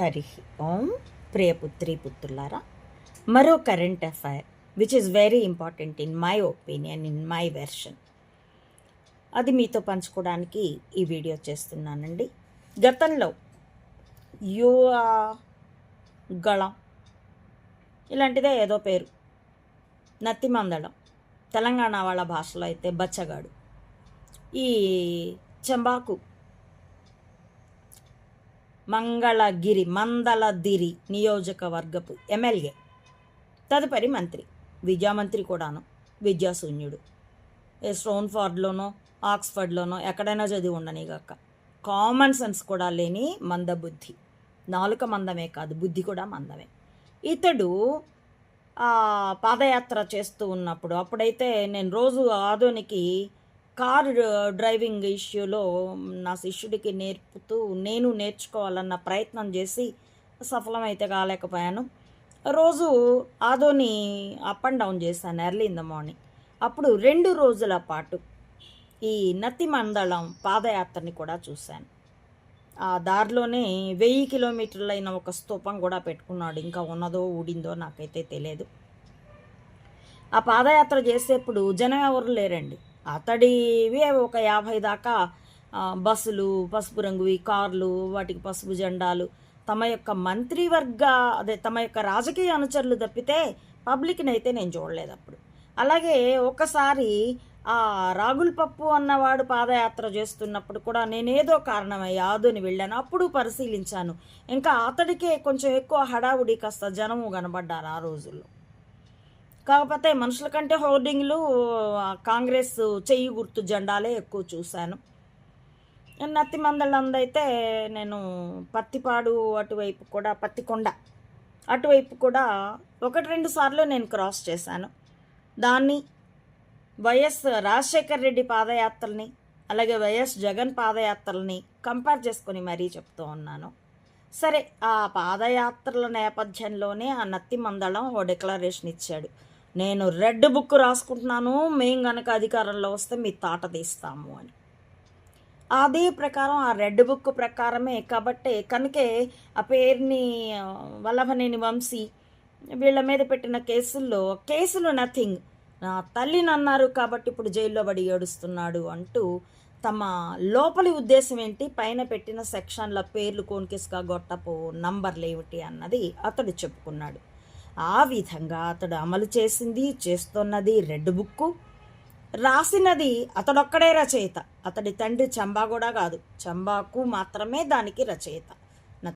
హరి ఓం ప్రియ పుత్రి పుత్రులారా మరో current affair which is very important in my opinion in my version అది మీతో పంచుకోవడానికి ఈ వీడియో చేస్తున్నానండి. గతంలో యువ గళం ఇలాంటిదే ఏదో పేరు నత్తిమందడం తెలంగాణ వాళ్ళ భాషలో అయితే బచ్చగాడు. ఈ చంబాకు మంగళగిరి మందలదిరి నియోజకవర్గపు ఎమ్మెల్యే తదుపరి మంత్రి విద్యామంత్రి కూడాను విద్యాశూన్యుడు. ఏ స్టోన్ఫార్డ్లోనో ఆక్స్ఫర్డ్లోనో ఎక్కడైనా చదివి ఉండనిగాక కామన్ సెన్స్ కూడా లేని మందబుద్ధి. నాలుక మందమే కాదు బుద్ధి కూడా మందమే. ఇతడు పాదయాత్ర చేస్తూ ఉన్నప్పుడు అప్పుడైతే నేను రోజు ఆదోనికి కార్ డ్రైవింగ్ ఇష్యూలో నా శిష్యుడికి నేర్పుతూ నేను నేర్చుకోవాలన్న ప్రయత్నం చేసి సఫలమైతే కాలేకపోయాను. రోజు ఆదోని అప్ అండ్ డౌన్ చేశాను ఎర్లీ ఇన్ ద మార్నింగ్ అప్పుడు రెండు రోజుల పాటు ఈ నత్తి మందళం పాదయాత్రని కూడా చూశాను. ఆ దారిలోనే వెయ్యి కిలోమీటర్లైన ఒక స్తూపం కూడా పెట్టుకున్నాడు. ఇంకా ఉన్నదో ఊడిందో నాకైతే తెలియదు ఆ పాదయాత్ర చేసేప్పుడు జనం ఎవరు లేరండి. అతడివే ఒక యాభై దాకా బస్సులు పసుపు రంగువి కార్లు వాటికి పసుపు జెండాలు. తమ యొక్క మంత్రివర్గ అదే తమ యొక్క రాజకీయ అనుచరులు తప్పితే పబ్లిక్ని అయితే నేను చూడలేదు అప్పుడు. అలాగే ఒకసారి ఆ రాగుల్ పప్పు అన్నవాడు పాదయాత్ర చేస్తున్నప్పుడు కూడా నేనేదో కారణమై ఆదుని వెళ్ళాను. అప్పుడు పరిశీలించాను. ఇంకా అతడికే కొంచెం ఎక్కువ హడావుడి కాస్త జనము కనబడ్డారు ఆ రోజుల్లో. కాకపోతే మనుషుల కంటే హోర్డింగ్లు కాంగ్రెస్ చెయ్యి గుర్తు జెండాలే ఎక్కువ చూశాను. నత్తి మందలందైతే నేను పత్తిపాడు అటువైపు కూడా పత్తికొండ అటువైపు కూడా ఒకటి రెండు సార్లు నేను క్రాస్ చేశాను. దాన్ని వైఎస్ రాజశేఖర్ రెడ్డి పాదయాత్రల్ని అలాగే వైఎస్ జగన్ పాదయాత్రల్ని కంపేర్ చేసుకొని మరీ చెప్తూ ఉన్నాను. సరే ఆ పాదయాత్రల నేపథ్యంలోనే ఆ నత్తి మందళం ఓ డిక్లరేషన్ ఇచ్చాడు. నేను రెడ్ బుక్ రాసుకుంటున్నాను మేము కనుక అధికారంలో వస్తే మీ తాట తీస్తాము అని. అదే ప్రకారం ఆ రెడ్ బుక్ ప్రకారమే కాబట్టే కనుకే ఆ పేరుని వల్లభనేని వంశీ వీళ్ళ మీద పెట్టిన కేసుల్లో కేసులు నథింగ్. నా తల్లిని అన్నారు కాబట్టి ఇప్పుడు జైల్లో పడి ఏడుస్తున్నాడు అంటూ తమ లోపలి ఉద్దేశం ఏంటి? పైన పెట్టిన సెక్షన్ల పేర్లు కోన్కిస్గా గొట్టపు నంబర్లు ఏమిటి అన్నది అతడు చెప్పుకున్నాడు. ఆ విధంగా అతడు అమలు చేసింది చేస్తున్నది రెడ్ బుక్కు. రాసినది అతడొక్కడే రచయిత. అతడి తండ్రి చంబా కూడా కాదు చంబాకు మాత్రమే దానికి రచయిత.